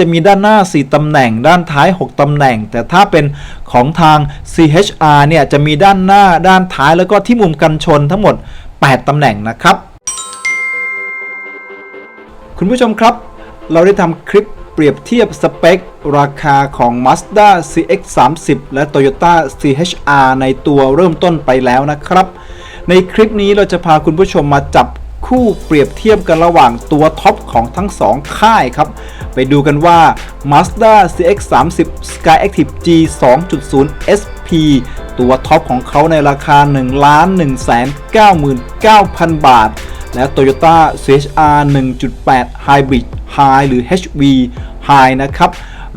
จะมีด้านหน้า 4 ตำแหน่ง ด้านท้าย 6 ตำแหน่ง แต่ถ้าเป็นของทาง CHR เนี่ย จะมีด้านหน้า ด้านท้าย แล้วก็ที่มุมกันชนทั้งหมด 8 ตำแหน่งนะครับ คุณผู้ชมครับ เราได้ทำคลิปเปรียบเทียบสเปค ราคาของ Mazda CX-30 และ Toyota CHR ในตัวเริ่มต้นไปแล้วนะครับ ในคลิปนี้เราจะพาคุณผู้ชมมาจับ คู่เปรียบเทียบกันระหว่างตัวท็อปของทั้งสองค่ายครับ ไปดูกันว่า Mazda CX-30 Skyactiv G 2.0 SP ตัวท็อปของเขาในราคา 1 1 9 9 0 0 0 บาท และ Toyota CHR 1.8 Hybrid High หรือ HV High นะครับ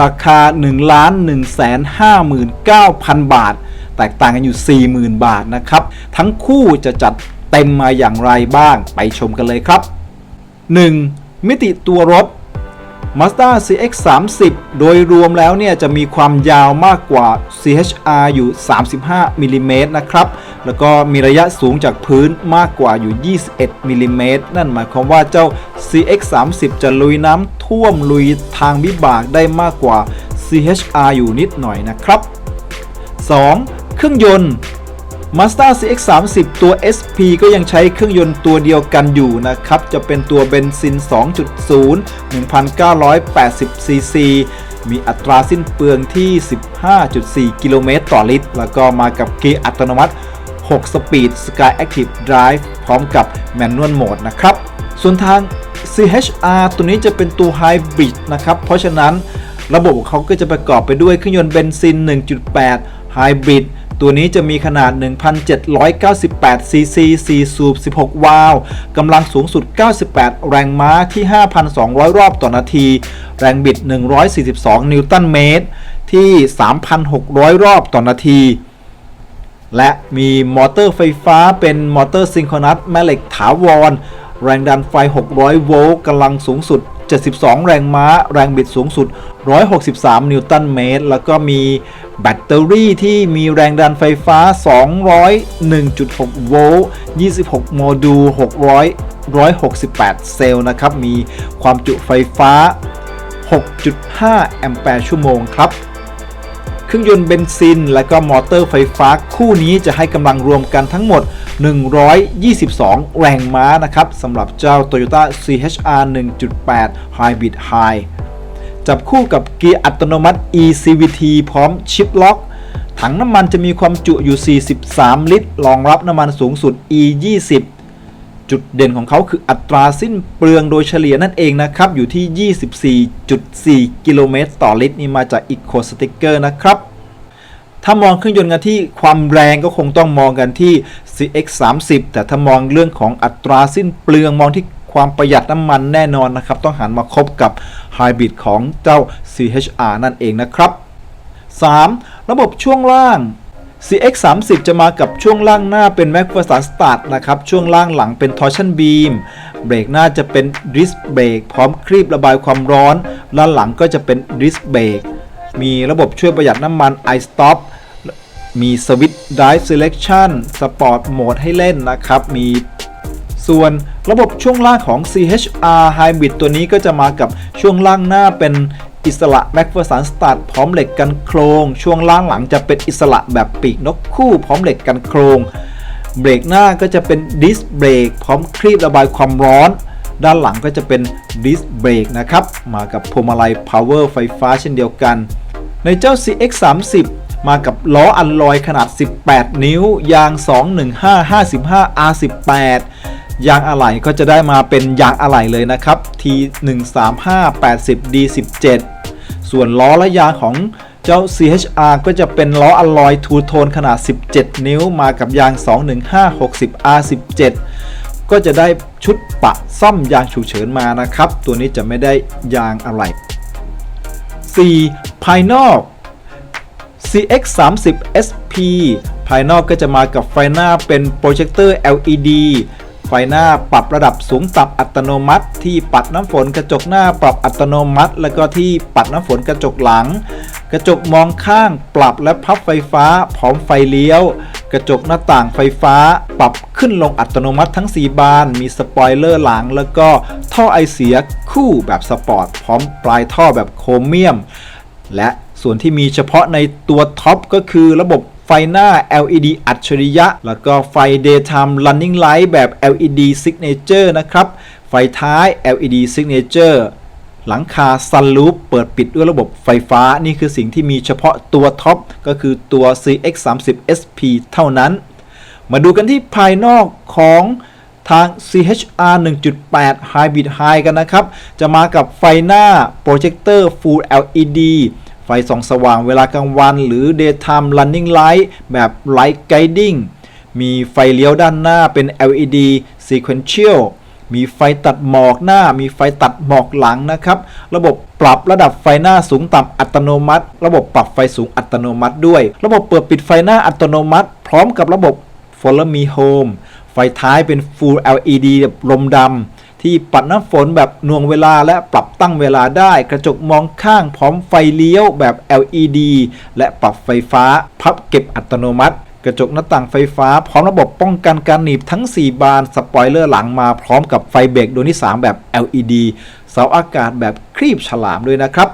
ราคา 1 1 5 9 0 0 0 บาท แตกต่างกันอยู่ 40,000 บาทนะครับ ทั้งคู่จะจัด เต็มมาอย่างไรบ้างไปชมกันเลยครับ 1. มิติตัวรถ Mazda CX-30 โดยรวมแล้วเนี่ยจะมีความยาวมากกว่า CHR อยู่ 35มิลลิเมตรนะครับ แล้วก็มีระยะสูงจากพื้นมากกว่าอยู่ 21มิลลิเมตรนั่นหมายความว่าเจ้า CX-30 จะลุยน้ำท่วมลุยทางวิบากได้มากกว่า CHR อยู่นิดหน่อยนะครับ 2. เครื่องยนต์ Mazda CX-30 ตัว SP ก็ยังใช้เครื่องยนต์ตัวเดียวกันอยู่นะครับ จะเป็นตัวเบนซิน 2.0 1,980 ซีซี มีอัตราสิ้นเปลืองที่ 15.4 กิโลเมตรต่อลิตร แล้วก็มากับเกียร์อัตโนมัติ 6 สปีด Sky Active Drive พร้อมกับ Manual Mode นะครับ ส่วนทาง CHR ตัวนี้จะเป็นตัว Hybrid นะครับ เพราะฉะนั้นระบบของเขาก็จะประกอบไปด้วยเครื่องยนต์เบนซิน 1.8 Hybrid ตัวนี้จะมีขนาด 1,798 ซีซี 4 สูบ 16 วาล์วกำลังสูงสุด 98 แรงม้าที่ 5,200 รอบต่อนาที แรงบิด 142 นิวตันเมตร ที่ 3,600 รอบต่อนาที และมีมอเตอร์ไฟฟ้าเป็นมอเตอร์ซิงโครนัสแม่เหล็กถาวร แรงดันไฟ 600 โวลต์กำลังสูงสุด 72 แรงม้า แรงบิดสูงสุด 163 นิวตันเมตร แล้วก็มีแบตเตอรี่ที่มีแรงดันไฟฟ้า 201.6 โวลต์ 26 โมดูล 600 168 เซลล์นะครับ มีความจุไฟฟ้า 6.5 แอมแปร์ชั่วโมงครับ เครื่องยนต์เบนซิน และก็มอเตอร์ไฟฟ้าคู่นี้จะให้กำลังรวมกันทั้งหมด 122 แรงม้านะครับสำหรับเจ้า Toyota CHR 1.8 Hybrid High จับคู่กับเกียร์อัตโนมัติ eCVT พร้อมชิปล็อก ถังน้ำมันจะมีความจุอยู่ 43 ลิตรรองรับน้ำมันสูงสุด E20 จุดเด่นของเขาคืออัตราสิ้นเปลืองโดยเฉลี่ยนั่นเองนะครับ อยู่ที่ 24.4 กิโลเมตรต่อลิตรนี่มาจาก Eco Sticker นะครับ ถ้ามองเครื่องยนต์กันที่ความแรงก็คงต้องมองกันที่ CX30 แต่ถ้ามองเรื่องของอัตราสิ้นเปลืองมองที่ความประหยัดน้ำมันแน่นอนนะครับ ต้องหันมาคบกับ Hybrid ของเจ้า CHR นั่นเองนะครับ 3. ระบบช่วงล่าง CX30 จะมากับช่วงล่างหน้าเป็น McPherson Start นะครับ ช่วงล่างหลังเป็น Torsion Beam เบรกหน้าจะเป็น Disc Brake พร้อมครีบระบายความร้อนด้านหลังก็จะเป็น Disc Brake มีระบบช่วยประหยัดน้ำมัน iStop มี Switch Drive Selection Sport Mode ให้เล่นนะครับ มีส่วนระบบช่วงล่างของ CHR Hybrid ตัวนี้ก็จะมากับช่วงล่างหน้าเป็น อิสระ McPherson Start พร้อมเหล็กกันโครง ช่วงล่างหลังจะเป็นอิสระแบบปีกนกคู่ พร้อมเหล็กกันโครง เบรกหน้าก็จะเป็นดิสเบรกพร้อมครีบระบายความร้อน ด้านหลังก็จะเป็นดิสเบรกนะครับ มากับพวงมาลัย Power ไฟฟ้าเช่นเดียวกัน ในเจ้า CX30 มากับล้ออัลลอยขนาด 18 นิ้ว ยาง 215 55 R18 ยางอะไหล่ก็จะได้มาเป็นยางอะไหล่เลยนะครับ T135 80 D17 ส่วนล้อและยางของเจ้า CHR ก็จะเป็นล้ออะลอยทูโทนขนาด 17 นิ้วมากับยาง 215 60 R17 ก็จะได้ชุดปะซ่อมยางฉุกเฉินมานะครับ ตัวนี้จะไม่ได้ยางอะไหล่ 4. ภายนอก CX30 SP ภายนอกก็จะมากับไฟหน้าเป็นโปรเจคเตอร์ LED ฟหน้าปรับระดับสูงต่ำอัตโนมัติ ที่ปัดน้ำฝนกระจกหน้าปรับอัตโนมัติ แล้วก็ที่ปัดน้ำฝนกระจกหลัง กระจกมองข้างปรับและพับไฟฟ้า พร้อมไฟเลี้ยว กระจกหน้าต่างไฟฟ้า ปรับขึ้นลงอัตโนมัติทั้ง 4 บาน มีสปอยเลอร์หลัง แล้วก็ท่อไอเสียคู่แบบสปอร์ตพร้อมปลายท่อแบบโครเมียม และส่วนที่มีเฉพาะในตัวท็อปก็คือระบบ ไฟหน้า LED อัจฉริยะ แล้วก็ไฟ Daytime Running Light แบบ LED Signature นะครับ ไฟท้าย LED Signature หลังคา Sunroof เปิดปิดด้วยระบบไฟฟ้า นี่คือสิ่งที่มีเฉพาะตัวท็อป ก็คือตัว CX30 SP เท่านั้น มาดูกันที่ภายนอกของทาง CHR 1.8 Hybrid High กันนะครับ จะมากับไฟหน้าโปรเจคเตอร์ Full LED ส่องสว่างเวลากลางวัน หรือ Daytime Running Light แบบ Light Guiding มีไฟเลี้ยวด้านหน้าเป็น LED Sequential มีไฟตัดหมอกหน้า มีไฟตัดหมอกหลังนะครับ ระบบปรับระดับไฟหน้าสูงต่ำอัตโนมัติ ระบบปรับไฟสูงอัตโนมัติด้วย ระบบเปิดปิดไฟหน้าอัตโนมัติ พร้อมกับระบบ Follow Me Home ไฟท้ายเป็น Full LED แบบลมดำ ที่ปัดน้ำฝนแบบน่วงเวลาและปรับตั้งเวลาได้ กระจกมองข้างพร้อมไฟเลี้ยวแบบ LED และปรับไฟฟ้าพับเก็บอัตโนมัติ กระจกหน้าต่างไฟฟ้าพร้อมระบบป้องกันการหนีบทั้ง 4 บานสปอยเลอร์หลังมาพร้อมกับไฟเบรกดวงที่ 3 แบบ LED เสาอากาศแบบครีบฉลามด้วยนะครับ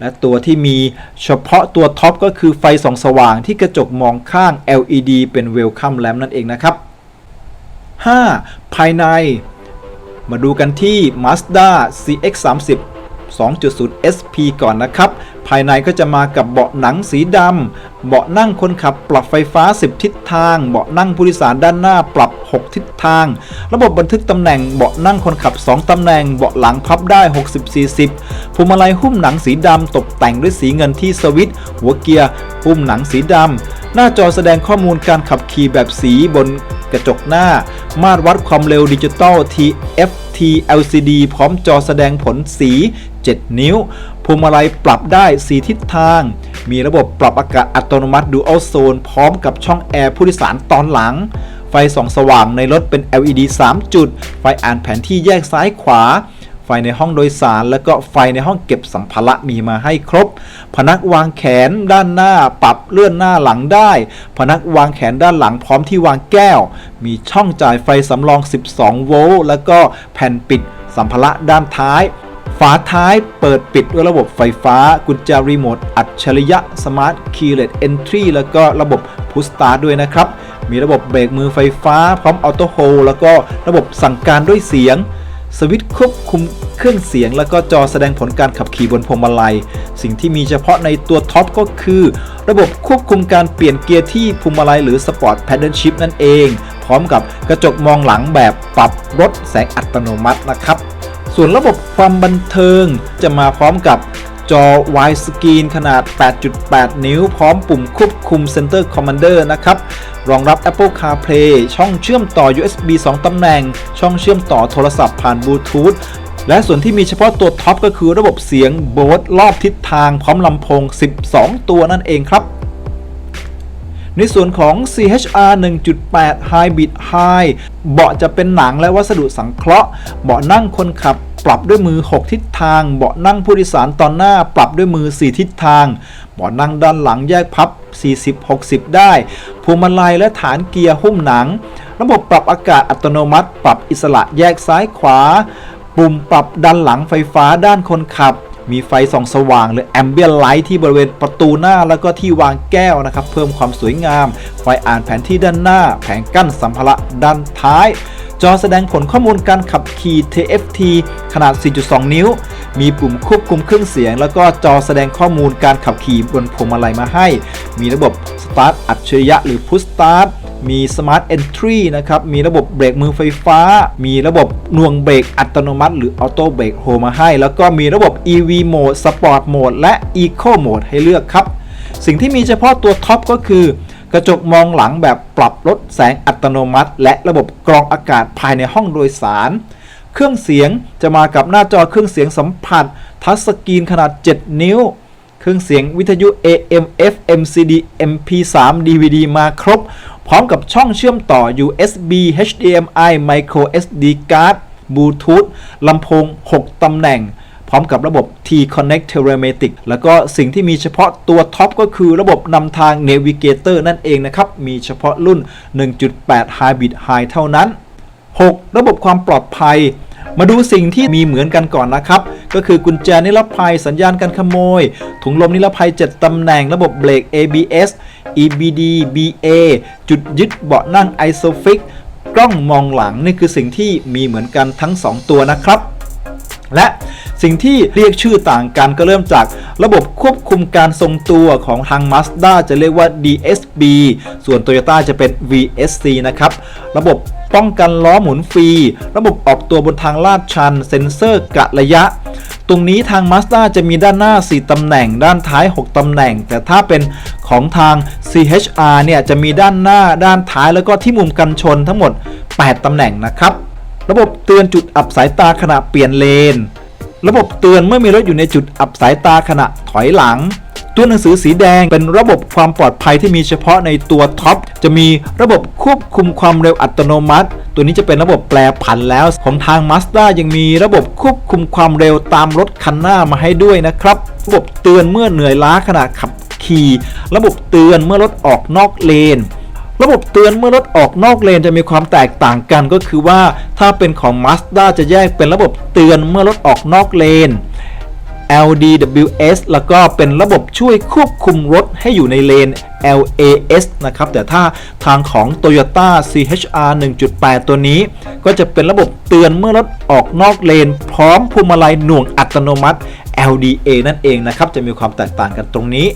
และตัวที่มีเฉพาะตัวท็อปก็คือไฟส่องสว่างที่กระจกมองข้าง LED เป็น Welcome Lamp นั่นเองนะครับ 5. ภายใน มาดูกันที่ Mazda CX30 2.0 SP ก่อนนะครับ ภายในก็จะมากับเบาะหนังสีดำ เบาะนั่งคนขับปรับไฟฟ้า 10 ทิศทาง เบาะนั่งผู้โดยสารด้านหน้าปรับ 6 ทิศทาง ระบบบันทึกตำแหน่ง เบาะนั่งคนขับ 2 ตำแหน่ง เบาะหลังพับได้ 60-40พวงมาลัยหุ้มหนังสีดำตกแต่งด้วยสีเงินที่สวิตช์หัวเกียร์หุ้มหนังสีดำ หน้าจอแสดงข้อมูลการขับขี่แบบสีบน กระจกหน้า มาตรวัดความเร็วดิจิตอล TFT LCD พร้อมจอแสดงผลสี 7 นิ้วพวงมาลัยปรับได้ 4 ทิศทาง มีระบบปรับอากาศอัตโนมัติ Dual Zone พร้อมกับช่องแอร์ผู้โดยสารตอนหลัง ไฟส่องสว่างในรถเป็น LED 3 จุด ไฟอ่านแผนที่แยกซ้ายขวา ไฟในห้องโดยสาร แล้วก็ไฟในห้องเก็บสัมภาระมีมาให้ครบ พนักวางแขนด้านหน้าปรับเลื่อนหน้าหลังได้ พนักวางแขนด้านหลังพร้อมที่วางแก้ว มีช่องจ่ายไฟสำรอง 12 โวลต์แล้วก็แผ่นปิดสัมภาระด้านท้ายฝาท้ายเปิดปิดด้วยระบบไฟฟ้า กุญแจรีโมท อัจฉริยะ สมาร์ทคีย์เลสเอนทรีแล้วก็ระบบพุชสตาร์ด้วยนะครับ มีระบบเบรกมือไฟฟ้า พร้อมออโต้โฮแล้วก็ระบบสั่งการด้วยเสียง สวิตช์ควบคุมเครื่องเสียง แล้วก็จอแสดงผลการขับขี่บนพวงมาลัย สิ่งที่มีเฉพาะในตัวท็อปก็คือ ระบบควบคุมการเปลี่ยนเกียร์ที่พวงมาลัยหรือสปอร์ตแพดเดิลชิพนั่นเอง พร้อมกับกระจกมองหลังแบบปรับลดแสงอัตโนมัตินะครับ ส่วนระบบความบันเทิงจะมาพร้อมกับ จอ Wide Screen ขนาด 8.8 นิ้ว พร้อมปุ่มควบคุม Center Commander นะครับ รองรับ Apple CarPlay ช่องเชื่อมต่อ USB 2 ตำแหน่ง ช่องเชื่อมต่อโทรศัพท์ผ่านบลูทูธและส่วนที่มีเฉพาะตัวท็อปก็คือระบบเสียงโบสรอบทิศทางพร้อมลำโพง 12 ตัวนั่นเองครับในส่วนของ CHR 1.8 Hybrid High เบาะจะเป็นหนังและวัสดุสังเคราะห์ เบาะนั่งคนขับ ปรับด้วยมือ 6 ทิศทาง เบาะนั่งผู้โดยสารตอนหน้า ปรับด้วยมือ 4 ทิศทาง เบาะนั่งด้านหลังแยกพับ 40-60 ได้ พวงมาลัยและฐานเกียร์หุ้มหนัง ระบบปรับอากาศอัตโนมัติ ปรับอิสระแยกซ้ายขวา ปุ่มปรับดันหลังไฟฟ้าด้านคนขับมีไฟส่องสว่างหรือแอมเบียนไลท์ที่บริเวณประตูหน้าแล้วก็ที่วางแก้วนะครับ เพิ่มความสวยงาม ไฟอ่านแผนที่ด้านหน้า แผงกั้นสัมภาระด้านท้าย จอแสดงผลข้อมูลการขับขี่ TFT ขนาด 4.2 นิ้ว มีปุ่มควบคุมเครื่องเสียง แล้วก็จอแสดงข้อมูลการขับขี่บนพวงมาลัยมาให้ มีระบบ Start อัจฉริยะหรือ Push Start มี Smart Entry นะครับ มีระบบเบรกมือไฟฟ้า มีระบบหน่วงเบรกอัตโนมัติ หรือ Auto Brake Hold มาให้ แล้วก็มีระบบ EV Mode Sport Mode และ Eco Mode ให้เลือกครับ สิ่งที่มีเฉพาะตัวท็อปก็คือ กระจกมองหลังแบบปรับลดแสงอัตโนมัติ และระบบกรองอากาศภายในห้องโดยสาร เครื่องเสียงจะมากับหน้าจอเครื่องเสียงสัมผัส ทัชสกรีนขนาด 7 นิ้ว เครื่องเสียงวิทยุ AM FM CD MP3 DVD มาครบ พร้อมกับช่องเชื่อมต่อ USB HDMI Micro SD card บลูทูธลำโพง 6 ตำแหน่ง พร้อมกับระบบ T-Connect Telematic แล้วก็สิ่งที่มีเฉพาะตัวท็อปก็คือระบบนำทาง Navigator นั่นเองนะครับ มีเฉพาะรุ่น 1.8 Hybrid High เท่านั้น 6. ระบบความปลอดภัยมาดูสิ่งที่มีเหมือนกันก่อนนะครับ ก็คือกุญแจนิรภัยสัญญาณการขโมย ถุงลมนิรภัย 7 ตำแหน่งระบบเบรก ABS EBD BA จุดยึดเบาะนั่ง ISOFIX กล้องมองหลังนี่คือสิ่งที่มีเหมือนกันทั้ง 2 ตัวนะครับ และสิ่งที่เรียกชื่อต่างกันก็เริ่มจากระบบควบคุมการทรงตัวของทาง Mazda จะเรียกว่า DSB ส่วน Toyota จะเป็น VSC นะครับ ระบบป้องกันล้อหมุนฟรี ระบบออกตัวบนทางลาดชัน เซ็นเซอร์กะระยะ ตรงนี้ทาง Mazda จะมีด้านหน้า 4 ตำแหน่ง ด้านท้าย 6 ตำแหน่ง แต่ถ้าเป็นของทาง CHR เนี่ยจะมีด้านหน้า ด้านท้ายแล้วก็ที่มุมกันชนทั้งหมด 8 ตำแหน่งนะครับ ระบบเตือนจุดอับสายตาขณะเปลี่ยนเลน ระบบเตือนเมื่อมีรถอยู่ในจุดอับสายตาขณะถอยหลัง ตัวหนังสือสีแดงเป็นระบบความปลอดภัยที่มีเฉพาะในตัวท็อป จะมีระบบควบคุมความเร็วอัตโนมัติ ตัวนี้จะเป็นระบบแปรผันแล้ว ของทาง Mazda ยังมีระบบควบคุมความเร็วตามรถคันหน้ามาให้ด้วยนะครับ ระบบเตือนเมื่อเหนื่อยล้าขณะขับขี่ ระบบเตือนเมื่อรถออกนอกเลน ระบบเตือนเมื่อรถออกนอกเลนจะมีความแตกต่างกันก็คือว่า ถ้าเป็นของ Mazda จะแยกเป็นระบบเตือนเมื่อรถออกนอกเลน LDWS แล้วก็เป็นระบบช่วยควบคุมรถให้อยู่ในเลน LAS นะครับ แต่ถ้าทางของ Toyota CHR 1.8 ตัวนี้ ก็จะเป็นระบบเตือนเมื่อรถออกนอกเลน พร้อมพวงมาลัยหน่วงอัตโนมัติ LDA นั่นเองนะครับ จะมีความแตกต่างกันตรงนี้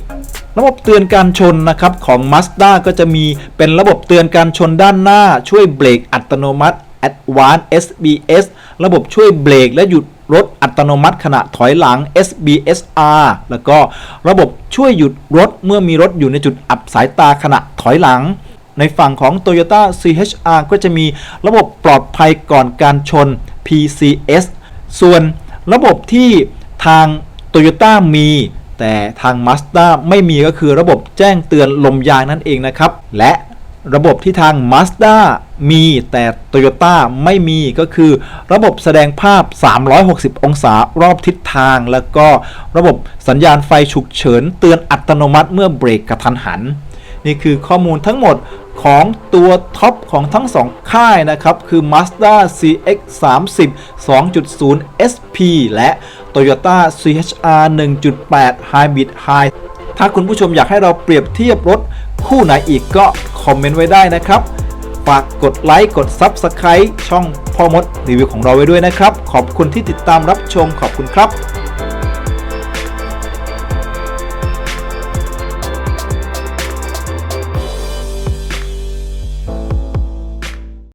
ระบบเตือนการชนนะครับของ Mazda ก็จะมีเป็นระบบเตือนการชนด้านหน้า ช่วยเบรกอัตโนมัติ Advanced SBS ระบบช่วยเบรกและหยุดรถอัตโนมัติขณะถอยหลัง SBSR แล้วก็ระบบช่วยหยุดรถเมื่อมีรถอยู่ในจุดอับสายตาขณะถอยหลัง ในฝั่งของ Toyota CHR ก็จะมีระบบปลอดภัยก่อนการชน PCS ส่วนระบบที่ทาง Toyota มี แต่ทาง Mazda ไม่มีก็คือระบบแจ้งเตือนลมยางนั่นเองนะครับ และระบบที่ทาง Mazda มีแต่ Toyota ไม่มีก็คือ ระบบแสดงภาพ 360 องศารอบทิศทาง แล้วก็ระบบสัญญาณไฟฉุกเฉิน เตือนอัตโนมัติเมื่อเบรกกระทันหัน นี่คือข้อมูลทั้งหมด ของตัวท็อปของทั้งสองค่ายนะครับ คือ Mazda CX-30 2.0 SP และ Toyota CHR 1.8 Hybrid High ถ้าคุณผู้ชมอยากให้เราเปรียบเทียบรถคู่ไหนอีกก็คอมเมนต์ไว้ได้นะครับ ฝากกดไลค์กด Subscribe ช่องพ่อมดรีวิวของเราไว้ด้วยนะครับ ขอบคุณที่ติดตามรับชมขอบคุณครับ